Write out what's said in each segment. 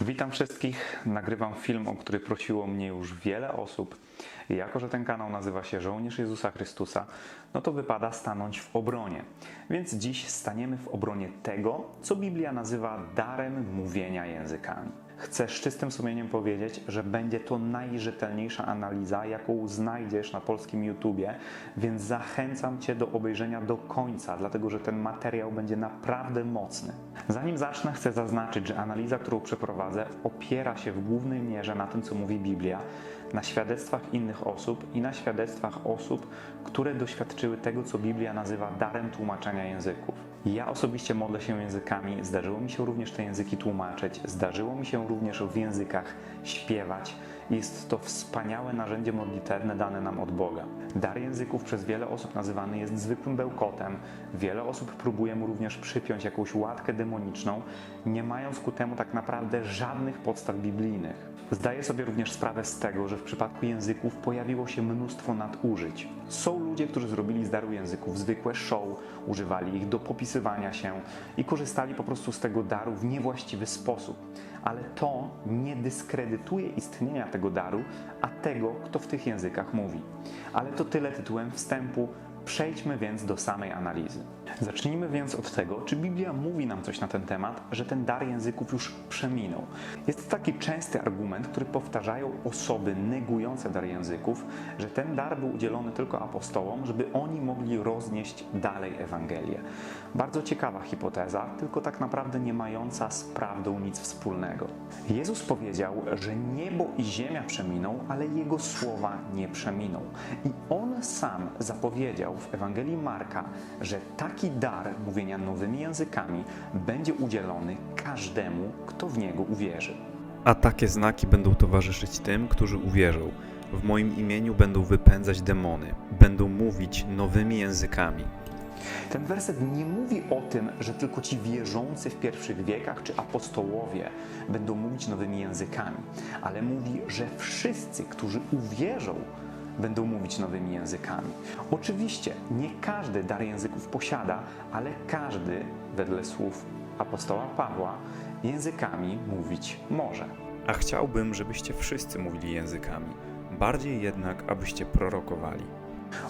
Witam wszystkich. Nagrywam film, o który prosiło mnie już wiele osób. Jako, że ten kanał nazywa się Żołnierz Jezusa Chrystusa, no to wypada stanąć w obronie. Więc dziś staniemy w obronie tego, co Biblia nazywa darem mówienia językami. Chcę z czystym sumieniem powiedzieć, że będzie to najrzetelniejsza analiza, jaką znajdziesz na polskim YouTubie, więc zachęcam Cię do obejrzenia do końca, dlatego że ten materiał będzie naprawdę mocny. Zanim zacznę, chcę zaznaczyć, że analiza, którą przeprowadzę, opiera się w głównej mierze na tym, co mówi Biblia, na świadectwach innych osób i na świadectwach osób, które doświadczyły tego, co Biblia nazywa darem tłumaczenia języków. Ja osobiście modlę się językami, zdarzyło mi się również te języki tłumaczyć, zdarzyło mi się również w językach śpiewać. Jest to wspaniałe narzędzie modlitewne dane nam od Boga. Dar języków przez wiele osób nazywany jest zwykłym bełkotem. Wiele osób próbuje mu również przypiąć jakąś łatkę demoniczną, nie mając ku temu tak naprawdę żadnych podstaw biblijnych. Zdaję sobie również sprawę z tego, że w przypadku języków pojawiło się mnóstwo nadużyć. Są ludzie, którzy zrobili z daru języków zwykłe show, używali ich do popisywania się i korzystali po prostu z tego daru w niewłaściwy sposób. Ale to nie dyskredytuje istnienia tego daru, a tego, kto w tych językach mówi. Ale to tyle tytułem wstępu. Przejdźmy więc do samej analizy. Zacznijmy więc od tego, czy Biblia mówi nam coś na ten temat, że ten dar języków już przeminął. Jest taki częsty argument, który powtarzają osoby negujące dar języków, że ten dar był udzielony tylko apostołom, żeby oni mogli roznieść dalej Ewangelię. Bardzo ciekawa hipoteza, tylko tak naprawdę nie mająca z prawdą nic wspólnego. Jezus powiedział, że niebo i ziemia przeminą, ale Jego słowa nie przeminą. I On sam zapowiedział w Ewangelii Marka, że taki dar mówienia nowymi językami będzie udzielony każdemu, kto w Niego uwierzy. A takie znaki będą towarzyszyć tym, którzy uwierzą. W moim imieniu będą wypędzać demony, będą mówić nowymi językami. Ten werset nie mówi o tym, że tylko ci wierzący w pierwszych wiekach czy apostołowie będą mówić nowymi językami, ale mówi, że wszyscy, którzy uwierzą, będą mówić nowymi językami. Oczywiście nie każdy dar języków posiada, ale każdy, wedle słów apostoła Pawła, językami mówić może. A chciałbym, żebyście wszyscy mówili językami, bardziej jednak, abyście prorokowali.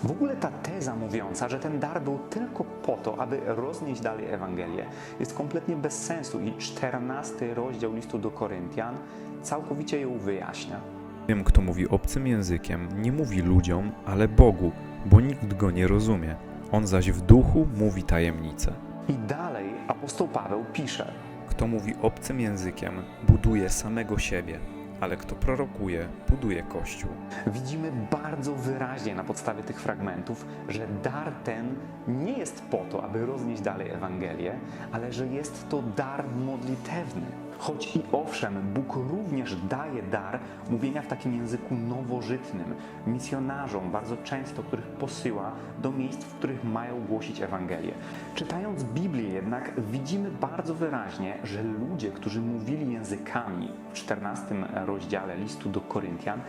W ogóle ta teza mówiąca, że ten dar był tylko po to, aby roznieść dalej Ewangelię, jest kompletnie bez sensu i 14 rozdział listu do Koryntian całkowicie ją wyjaśnia. Wiem, kto mówi obcym językiem, nie mówi ludziom, ale Bogu, bo nikt go nie rozumie. On zaś w duchu mówi tajemnice. I dalej apostoł Paweł pisze: Kto mówi obcym językiem, buduje samego siebie, ale kto prorokuje, buduje Kościół. Widzimy bardzo wyraźnie na podstawie tych fragmentów, że dar ten nie jest po to, aby roznieść dalej Ewangelię, ale że jest to dar modlitewny. Choć i owszem, Bóg również daje dar mówienia w takim języku nowożytnym misjonarzom, bardzo często których posyła do miejsc, w których mają głosić Ewangelię. Czytając Biblię jednak widzimy bardzo wyraźnie, że ludzie, którzy mówili językami w 14 rozdziale listu do Koryntian,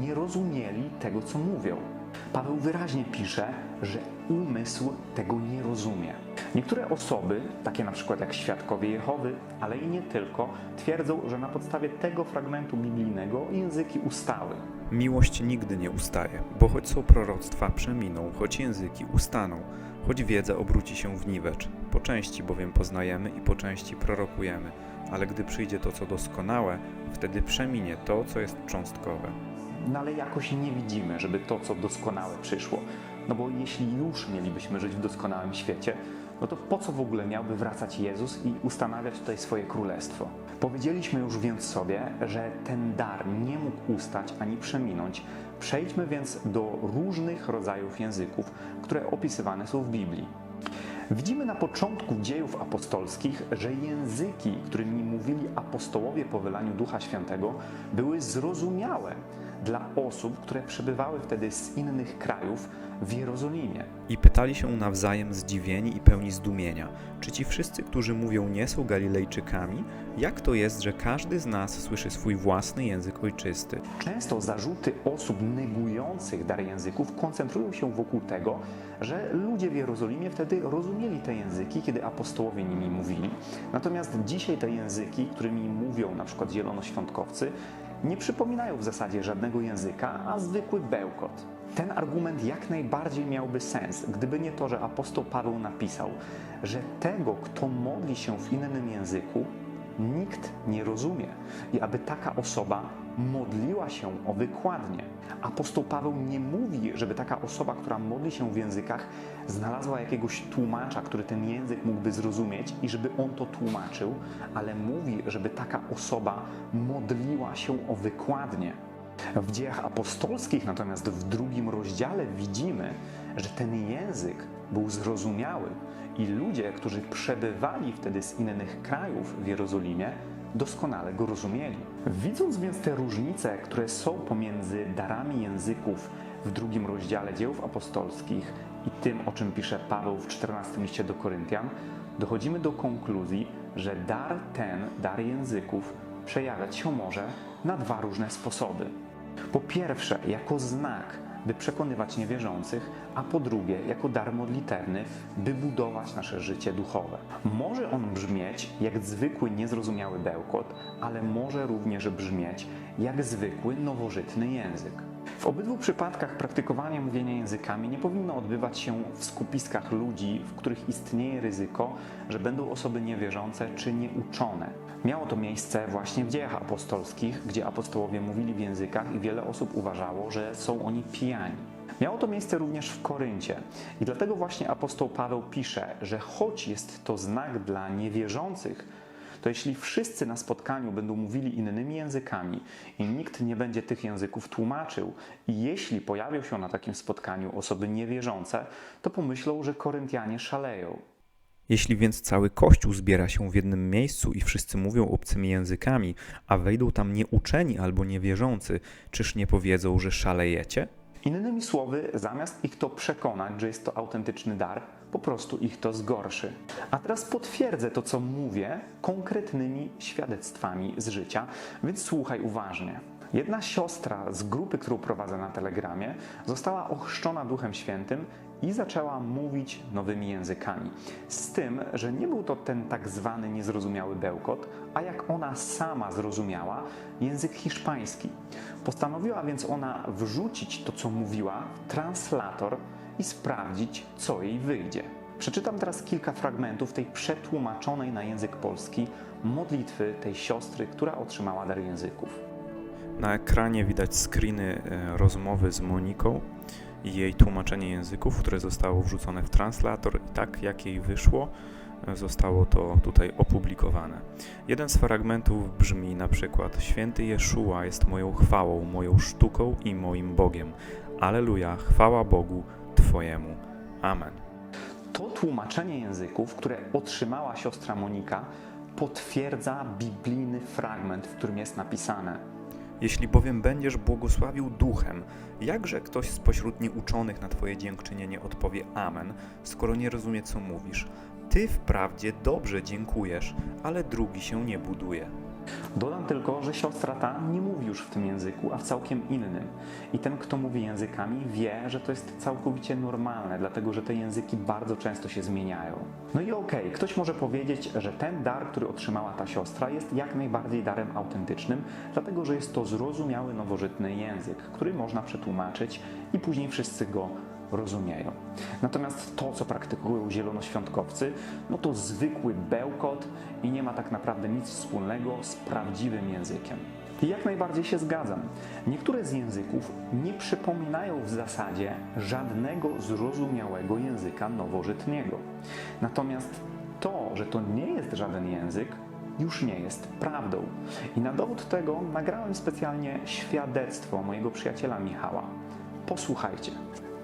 nie rozumieli tego, co mówią. Paweł wyraźnie pisze, że umysł tego nie rozumie. Niektóre osoby, takie na przykład jak świadkowie Jehowy, ale i nie tylko, twierdzą, że na podstawie tego fragmentu biblijnego języki ustały. Miłość nigdy nie ustaje, bo choć są proroctwa, przeminą, choć języki ustaną, choć wiedza obróci się w niwecz. Po części bowiem poznajemy i po części prorokujemy, ale gdy przyjdzie to, co doskonałe, wtedy przeminie to, co jest cząstkowe. No ale jakoś nie widzimy, żeby to, co doskonałe przyszło. No bo jeśli już mielibyśmy żyć w doskonałym świecie, no to po co w ogóle miałby wracać Jezus i ustanawiać tutaj swoje królestwo? Powiedzieliśmy już więc sobie, że ten dar nie mógł ustać ani przeminąć. Przejdźmy więc do różnych rodzajów języków, które opisywane są w Biblii. Widzimy na początku dziejów apostolskich, że języki, którymi mówili apostołowie po wylaniu Ducha Świętego, były zrozumiałe dla osób, które przebywały wtedy z innych krajów w Jerozolimie. I pytali się nawzajem zdziwieni i pełni zdumienia, czy ci wszyscy, którzy mówią, nie są Galilejczykami? Jak to jest, że każdy z nas słyszy swój własny język ojczysty? Często zarzuty osób negujących dar języków koncentrują się wokół tego, że ludzie w Jerozolimie wtedy rozumieli rozumieli te języki, kiedy apostołowie nimi mówili. Natomiast dzisiaj te języki, którymi mówią na przykład zielonoświątkowcy, nie przypominają w zasadzie żadnego języka, a zwykły bełkot. Ten argument jak najbardziej miałby sens, gdyby nie to, że apostoł Paweł napisał, że tego, kto modli się w innym języku, nikt nie rozumie i aby taka osoba modliła się o wykładnie. Apostoł Paweł nie mówi, żeby taka osoba, która modli się w językach, znalazła jakiegoś tłumacza, który ten język mógłby zrozumieć i żeby on to tłumaczył, ale mówi, żeby taka osoba modliła się o wykładnie. W dziejach apostolskich, natomiast w drugim rozdziale widzimy, że ten język był zrozumiały i ludzie, którzy przebywali wtedy z innych krajów w Jerozolimie, doskonale go rozumieli. Widząc więc te różnice, które są pomiędzy darami języków w drugim rozdziale dziejów apostolskich i tym, o czym pisze Paweł w 14 liście do Koryntian, dochodzimy do konkluzji, że dar ten, dar języków, przejawiać się może na dwa różne sposoby. Po pierwsze, jako znak, by przekonywać niewierzących, a po drugie, jako dar modlitewny, by budować nasze życie duchowe. Może on brzmieć jak zwykły, niezrozumiały bełkot, ale może również brzmieć jak zwykły, nowożytny język. W obydwu przypadkach praktykowanie mówienia językami nie powinno odbywać się w skupiskach ludzi, w których istnieje ryzyko, że będą osoby niewierzące czy nieuczone. Miało to miejsce właśnie w dziejach apostolskich, gdzie apostołowie mówili w językach i wiele osób uważało, że są oni pijani. Miało to miejsce również w Koryncie i dlatego właśnie apostoł Paweł pisze, że choć jest to znak dla niewierzących, to jeśli wszyscy na spotkaniu będą mówili innymi językami i nikt nie będzie tych języków tłumaczył, i jeśli pojawią się na takim spotkaniu osoby niewierzące, to pomyślą, że Koryntianie szaleją. Jeśli więc cały Kościół zbiera się w jednym miejscu i wszyscy mówią obcymi językami, a wejdą tam nieuczeni albo niewierzący, czyż nie powiedzą, że szalejecie? Innymi słowy, zamiast ich to przekonać, że jest to autentyczny dar, po prostu ich to zgorszy. A teraz potwierdzę to, co mówię, konkretnymi świadectwami z życia, więc słuchaj uważnie. Jedna siostra z grupy, którą prowadzę na Telegramie, została ochrzczona Duchem Świętym i zaczęła mówić nowymi językami. Z tym, że nie był to ten tak zwany niezrozumiały bełkot, a jak ona sama zrozumiała, język hiszpański. Postanowiła więc ona wrzucić to, co mówiła, w translator i sprawdzić, co jej wyjdzie. Przeczytam teraz kilka fragmentów tej przetłumaczonej na język polski modlitwy tej siostry, która otrzymała dar języków. Na ekranie widać screeny e, rozmowy z Moniką i jej tłumaczenie języków, które zostało wrzucone w translator i tak jak jej wyszło, e, zostało to tutaj opublikowane. Jeden z fragmentów brzmi na przykład Święty Jeszua jest moją chwałą, moją sztuką i moim Bogiem. Aleluja, chwała Bogu Twojemu. Amen. To tłumaczenie języków, które otrzymała siostra Monika, potwierdza biblijny fragment, w którym jest napisane: Jeśli bowiem będziesz błogosławił duchem, jakże ktoś spośród nieuczonych na Twoje dziękczynienie odpowie Amen, skoro nie rozumie, co mówisz? Ty wprawdzie dobrze dziękujesz, ale drugi się nie buduje. Dodam tylko, że siostra ta nie mówi już w tym języku, a w całkiem innym. I ten, kto mówi językami, wie, że to jest całkowicie normalne, dlatego że te języki bardzo często się zmieniają. No i okej, ktoś może powiedzieć, że ten dar, który otrzymała ta siostra, jest jak najbardziej darem autentycznym, dlatego że jest to zrozumiały, nowożytny język, który można przetłumaczyć i później wszyscy go rozumieją. Natomiast to, co praktykują zielonoświątkowcy, no to zwykły bełkot i nie ma tak naprawdę nic wspólnego z prawdziwym językiem. I jak najbardziej się zgadzam. Niektóre z języków nie przypominają w zasadzie żadnego zrozumiałego języka nowożytnego. Natomiast to, że to nie jest żaden język, już nie jest prawdą. I na dowód tego nagrałem specjalnie świadectwo mojego przyjaciela Michała. Posłuchajcie.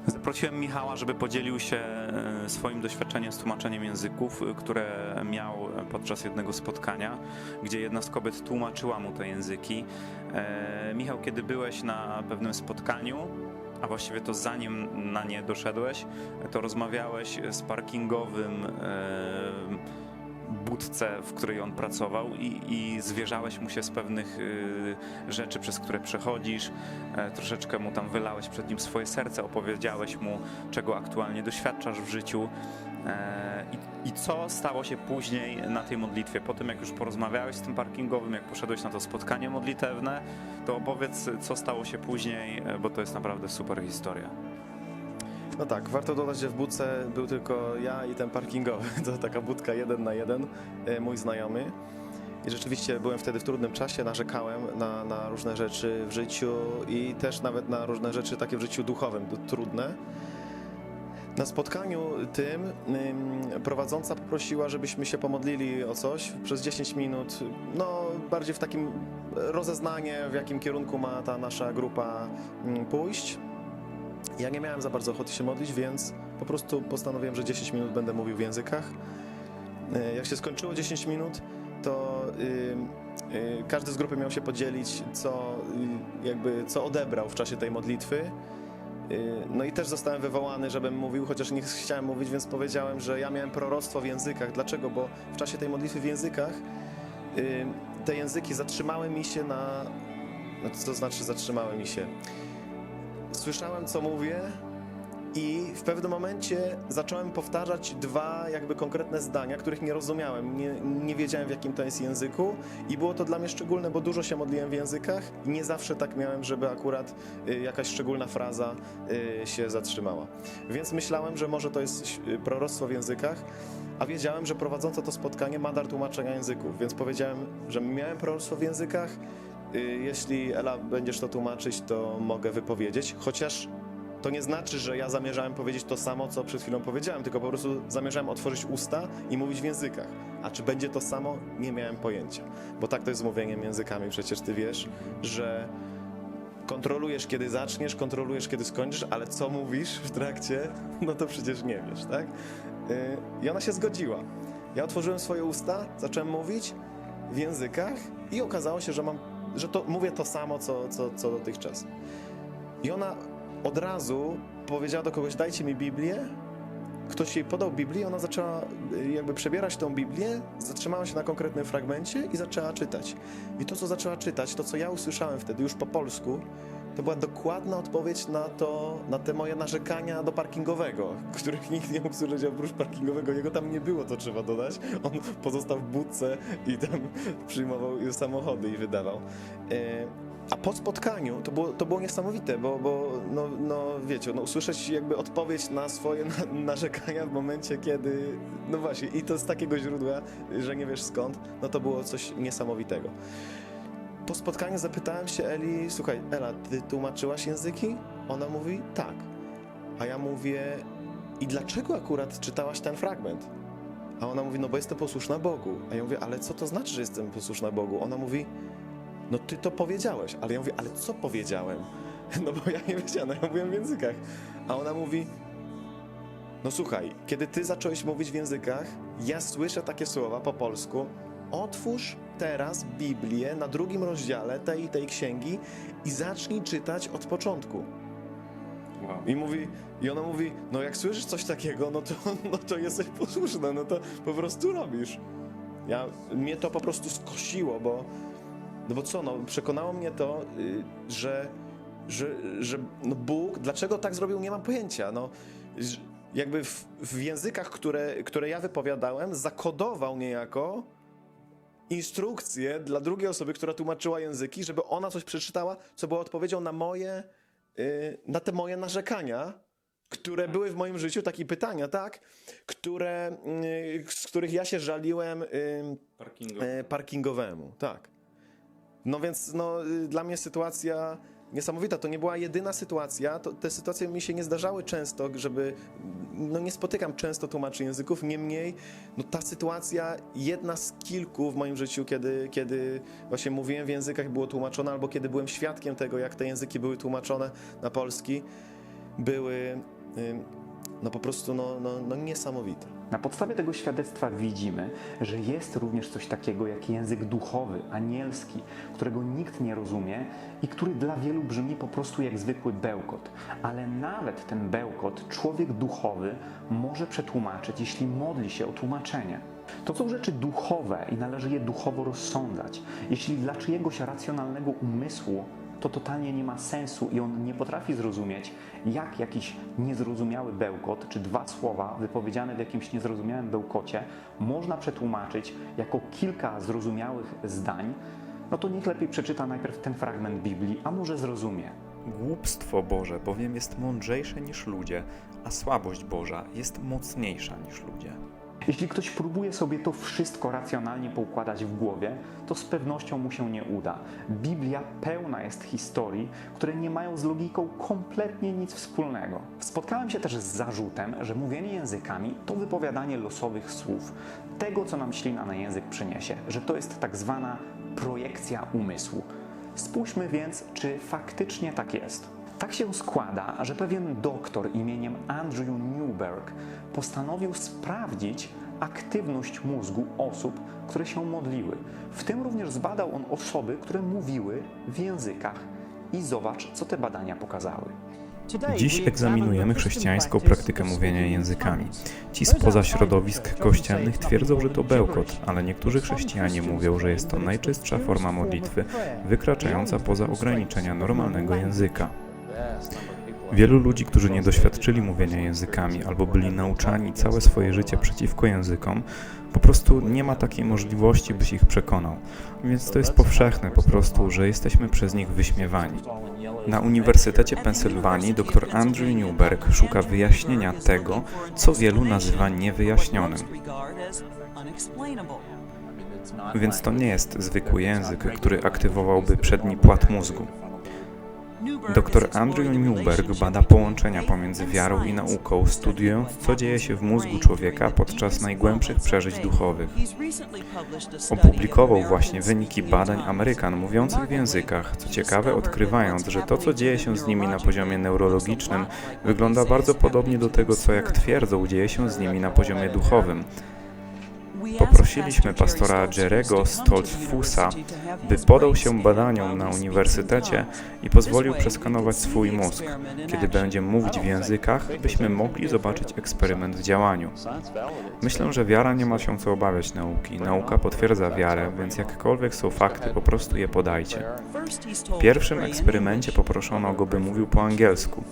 Zaprosiłem Michała, żeby podzielił się e, swoim doświadczeniem z tłumaczeniem języków, e, które miał podczas jednego spotkania, gdzie jedna z kobiet tłumaczyła mu te języki. E, Michał, kiedy byłeś na pewnym spotkaniu, a właściwie to zanim na nie doszedłeś, to rozmawiałeś z parkingowym budce, w której on pracował i, i zwierzałeś mu się z pewnych y, rzeczy, przez które przechodzisz, e, troszeczkę mu tam wylałeś przed nim swoje serce, opowiedziałeś mu, czego aktualnie doświadczasz w życiu. E, I, I co stało się później na tej modlitwie? Po tym, jak już porozmawiałeś z tym parkingowym, jak poszedłeś na to spotkanie modlitewne, to opowiedz, co stało się później, e, bo to jest naprawdę super historia. No tak, warto dodać, że w budce był tylko ja i ten parkingowy. To taka budka jeden na jeden, e, mój znajomy. I rzeczywiście byłem wtedy w trudnym czasie, narzekałem na, na różne rzeczy w życiu i też nawet na różne rzeczy takie w życiu duchowym, trudne. Na spotkaniu tym ym, prowadząca poprosiła, żebyśmy się pomodlili o coś przez 10 minut, no bardziej w takim rozeznanie, w jakim kierunku ma ta nasza grupa pójść. Ja nie miałem za bardzo ochoty się modlić, więc po prostu postanowiłem, że 10 minut będę mówił w językach. E, Jak się skończyło 10 minut, to y, y, każdy z grupy miał się podzielić, co, y, jakby, co odebrał w czasie tej modlitwy. Y, No i też zostałem wywołany, żebym mówił, chociaż nie chciałem mówić, więc powiedziałem, że ja miałem proroctwo w językach. Dlaczego? Bo w czasie tej modlitwy w językach y, te języki zatrzymały mi się na... No co to znaczy zatrzymały mi się? Słyszałem, co mówię i w pewnym momencie zacząłem powtarzać dwa jakby konkretne zdania, których nie rozumiałem, nie, nie wiedziałem w jakim to jest języku i było to dla mnie szczególne, bo dużo się modliłem w językach i nie zawsze tak miałem, żeby akurat y, jakaś szczególna fraza y, się zatrzymała. Więc myślałem, że może to jest y, proroctwo w językach, a wiedziałem, że prowadząca to spotkanie ma dar tłumaczenia języków, więc powiedziałem, że miałem proroctwo w językach, Jeśli Ela będziesz to tłumaczyć, to mogę wypowiedzieć, chociaż to nie znaczy, że ja zamierzałem powiedzieć to samo, co przed chwilą powiedziałem, tylko po prostu zamierzałem otworzyć usta i mówić w językach. A czy będzie to samo? Nie miałem pojęcia. Bo tak to jest z mówieniem językami, przecież ty wiesz, że kontrolujesz kiedy zaczniesz, kontrolujesz kiedy skończysz, ale co mówisz w trakcie, no to przecież nie wiesz, tak? Y, I ona się zgodziła. Ja otworzyłem swoje usta, zacząłem mówić w językach i okazało się, że mam, że to mówię to samo, co, co, co dotychczas. I ona od razu powiedziała do kogoś, dajcie mi Biblię. Ktoś jej podał Biblię, ona zaczęła y, jakby przebierać tą Biblię, zatrzymała się na konkretnym fragmencie i zaczęła czytać. I to, co zaczęła czytać, to, co ja usłyszałem wtedy już po polsku, to była dokładna odpowiedź na to, na te moje narzekania do parkingowego, których nikt nie mógł słyszeć oprócz parkingowego. Jego tam nie było, to trzeba dodać. On pozostał w budce i tam przyjmował samochody i wydawał. E, A po spotkaniu to było, to było niesamowite, bo, bo no, no wiecie, no, usłyszeć jakby odpowiedź na swoje na, narzekania w momencie, kiedy, no właśnie, i to z takiego źródła, że nie wiesz skąd, no to było coś niesamowitego. Po spotkaniu zapytałem się Eli, słuchaj, Ela, ty tłumaczyłaś języki? Ona mówi, tak. A ja mówię, i dlaczego akurat czytałaś ten fragment? A ona mówi, no bo jestem posłuszna Bogu. A ja mówię, ale co to znaczy, że jestem posłuszna Bogu? Ona mówi, no ty to powiedziałeś. Ale ja mówię, ale co powiedziałem? No bo ja nie wiedziałem, ja mówiłem w językach. A ona mówi, no słuchaj, kiedy ty zacząłeś mówić w językach, ja słyszę takie słowa po polsku. Otwórz teraz Biblię na drugim rozdziale tej i tej księgi i zacznij czytać od początku. Wow. I mówi, i ona mówi, no jak słyszysz coś takiego, no to, no to jesteś posłuszna, no to po prostu robisz. Ja, mnie to po prostu skosiło, bo, no bo co, no przekonało mnie to, y, że, że, że no Bóg, dlaczego tak zrobił, nie mam pojęcia, no jakby w, w językach, które, które ja wypowiadałem, zakodował niejako instrukcję dla drugiej osoby, która tłumaczyła języki, żeby ona coś przeczytała, co było odpowiedzią na moje, y, na te moje narzekania, które były w moim życiu, takie pytania, tak, które, y, z których ja się żaliłem y, y, parkingowemu, tak. No więc no, y, dla mnie sytuacja niesamowita. To nie była jedyna sytuacja. To, te sytuacje mi się nie zdarzały często, żeby. No nie spotykam często tłumaczy języków. Niemniej, no ta sytuacja, jedna z kilku w moim życiu, kiedy, kiedy właśnie mówiłem w językach, było tłumaczone, albo kiedy byłem świadkiem tego, jak te języki były tłumaczone na polski, były y, no po prostu no, no, no niesamowite. Na podstawie tego świadectwa widzimy, że jest również coś takiego jak język duchowy, anielski, którego nikt nie rozumie i który dla wielu brzmi po prostu jak zwykły bełkot. Ale nawet ten bełkot człowiek duchowy może przetłumaczyć, jeśli modli się o tłumaczenie. To są rzeczy duchowe i należy je duchowo rozsądzać. Jeśli dla czyjegoś racjonalnego umysłu to totalnie nie ma sensu i on nie potrafi zrozumieć, jak jakiś niezrozumiały bełkot, czy dwa słowa wypowiedziane w jakimś niezrozumiałym bełkocie można przetłumaczyć jako kilka zrozumiałych zdań, no to niech lepiej przeczyta najpierw ten fragment Biblii, a może zrozumie. Głupstwo Boże bowiem jest mądrzejsze niż ludzie, a słabość Boża jest mocniejsza niż ludzie. Jeśli ktoś próbuje sobie to wszystko racjonalnie poukładać w głowie, to z pewnością mu się nie uda. Biblia pełna jest historii, które nie mają z logiką kompletnie nic wspólnego. Spotkałem się też z zarzutem, że mówienie językami to wypowiadanie losowych słów, tego co nam ślina na język przyniesie, że to jest tak zwana projekcja umysłu. Spójrzmy więc, czy faktycznie tak jest. Tak się składa, że pewien doktor imieniem Andrew Newberg postanowił sprawdzić aktywność mózgu osób, które się modliły. W tym również zbadał on osoby, które mówiły w językach. I zobacz, co te badania pokazały. Dziś egzaminujemy chrześcijańską praktykę mówienia językami. Ci spoza środowisk kościelnych twierdzą, że to bełkot, ale niektórzy chrześcijanie mówią, że jest to najczystsza forma modlitwy, wykraczająca poza ograniczenia normalnego języka. Wielu ludzi, którzy nie doświadczyli mówienia językami albo byli nauczani całe swoje życie przeciwko językom, po prostu nie ma takiej możliwości, byś ich przekonał. Więc to jest powszechne po prostu, że jesteśmy przez nich wyśmiewani. Na Uniwersytecie Pensylwanii dr Andrew Newberg szuka wyjaśnienia tego, co wielu nazywa niewyjaśnionym. Więc to nie jest zwykły język, który aktywowałby przedni płat mózgu. Dr Andrew Newberg bada połączenia pomiędzy wiarą i nauką, studiując, co dzieje się w mózgu człowieka podczas najgłębszych przeżyć duchowych. Opublikował właśnie wyniki badań Amerykan mówiących w językach, co ciekawe odkrywając, że to, co dzieje się z nimi na poziomie neurologicznym, wygląda bardzo podobnie do tego, co jak twierdzą, dzieje się z nimi na poziomie duchowym. Poprosiliśmy pastora Jerego Stoltzfusa, by podał się badaniom na uniwersytecie i pozwolił przeskanować swój mózg. Kiedy będzie mówić w językach, byśmy mogli zobaczyć eksperyment w działaniu. Myślę, że wiara nie ma się co obawiać nauki. Nauka potwierdza wiarę, więc jakkolwiek są fakty, po prostu je podajcie. W pierwszym eksperymencie poproszono go, by mówił po angielsku.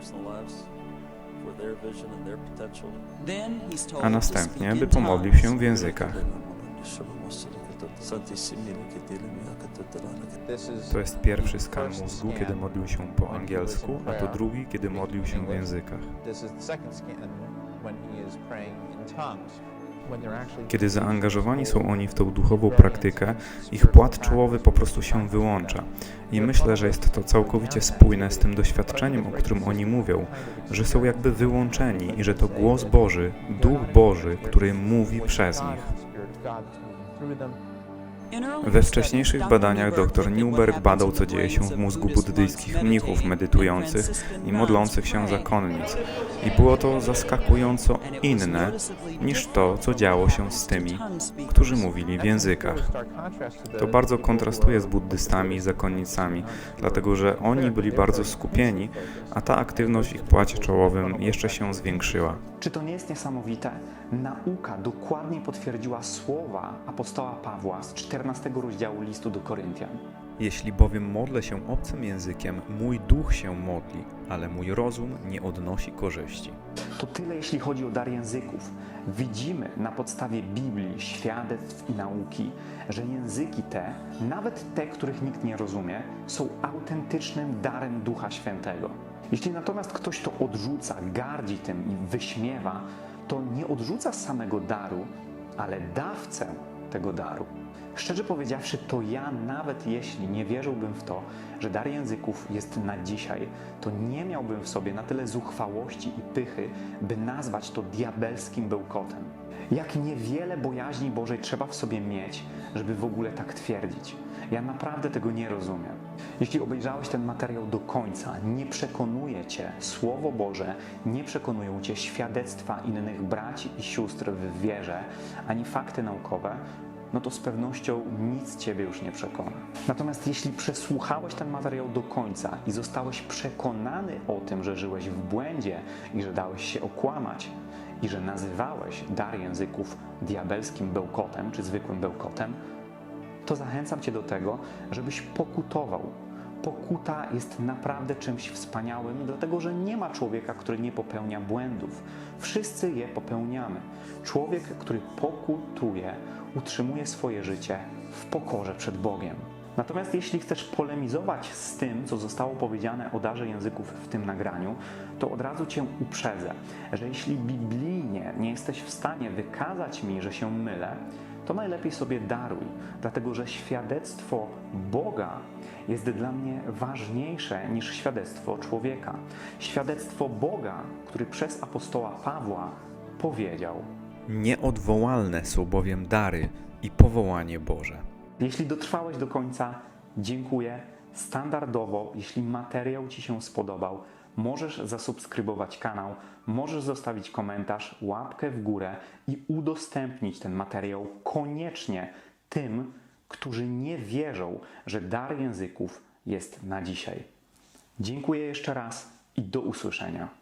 personal lives, A następnie, by pomodlił się w językach. To jest pierwszy skan mózgu, kiedy modlił się po angielsku, a to drugi, kiedy modlił się w językach. Kiedy zaangażowani są oni w tą duchową praktykę, ich płat czołowy po prostu się wyłącza. I myślę, że jest to całkowicie spójne z tym doświadczeniem, o którym oni mówią, że są jakby wyłączeni i że to głos Boży, Duch Boży, który mówi przez nich. We wcześniejszych badaniach dr Newberg badał, co dzieje się w mózgu buddyjskich mnichów medytujących i modlących się zakonnic. I było to zaskakująco inne niż to, co działo się z tymi, którzy mówili w językach. To bardzo kontrastuje z buddystami i zakonnicami, dlatego że oni byli bardzo skupieni, a ta aktywność w ich płacie czołowym jeszcze się zwiększyła. Czy to nie jest niesamowite? Nauka dokładnie potwierdziła słowa apostoła Pawła z 14 rozdziału listu do Koryntian. Jeśli bowiem modlę się obcym językiem, mój duch się modli, ale mój rozum nie odnosi korzyści. To tyle, jeśli chodzi o dar języków. Widzimy na podstawie Biblii, świadectw i nauki, że języki te, nawet te, których nikt nie rozumie, są autentycznym darem Ducha Świętego. Jeśli natomiast ktoś to odrzuca, gardzi tym i wyśmiewa, to nie odrzuca samego daru, ale dawcę tego daru. Szczerze powiedziawszy, to ja, nawet jeśli nie wierzyłbym w to, że dar języków jest na dzisiaj, to nie miałbym w sobie na tyle zuchwałości i pychy, by nazwać to diabelskim bełkotem. Jak niewiele bojaźni Bożej trzeba w sobie mieć, żeby w ogóle tak twierdzić. Ja naprawdę tego nie rozumiem. Jeśli obejrzałeś ten materiał do końca, nie przekonuje Cię Słowo Boże, nie przekonują Cię świadectwa innych braci i sióstr w wierze, ani fakty naukowe, no to z pewnością nic Ciebie już nie przekona. Natomiast jeśli przesłuchałeś ten materiał do końca i zostałeś przekonany o tym, że żyłeś w błędzie i że dałeś się okłamać i że nazywałeś dar języków diabelskim bełkotem czy zwykłym bełkotem, to zachęcam Cię do tego, żebyś pokutował. Pokuta jest naprawdę czymś wspaniałym, dlatego że nie ma człowieka, który nie popełnia błędów. Wszyscy je popełniamy. Człowiek, który pokutuje, utrzymuje swoje życie w pokorze przed Bogiem. Natomiast jeśli chcesz polemizować z tym, co zostało powiedziane o darze języków w tym nagraniu, to od razu Cię uprzedzę, że jeśli biblijnie nie jesteś w stanie wykazać mi, że się mylę, to najlepiej sobie daruj, dlatego że świadectwo Boga jest dla mnie ważniejsze niż świadectwo człowieka. Świadectwo Boga, który przez apostoła Pawła powiedział: Nieodwołalne są bowiem dary i powołanie Boże. Jeśli dotrwałeś do końca, dziękuję. Standardowo, jeśli materiał Ci się spodobał, możesz zasubskrybować kanał, możesz zostawić komentarz, łapkę w górę i udostępnić ten materiał koniecznie tym, którzy nie wierzą, że dar języków jest na dzisiaj. Dziękuję jeszcze raz i do usłyszenia.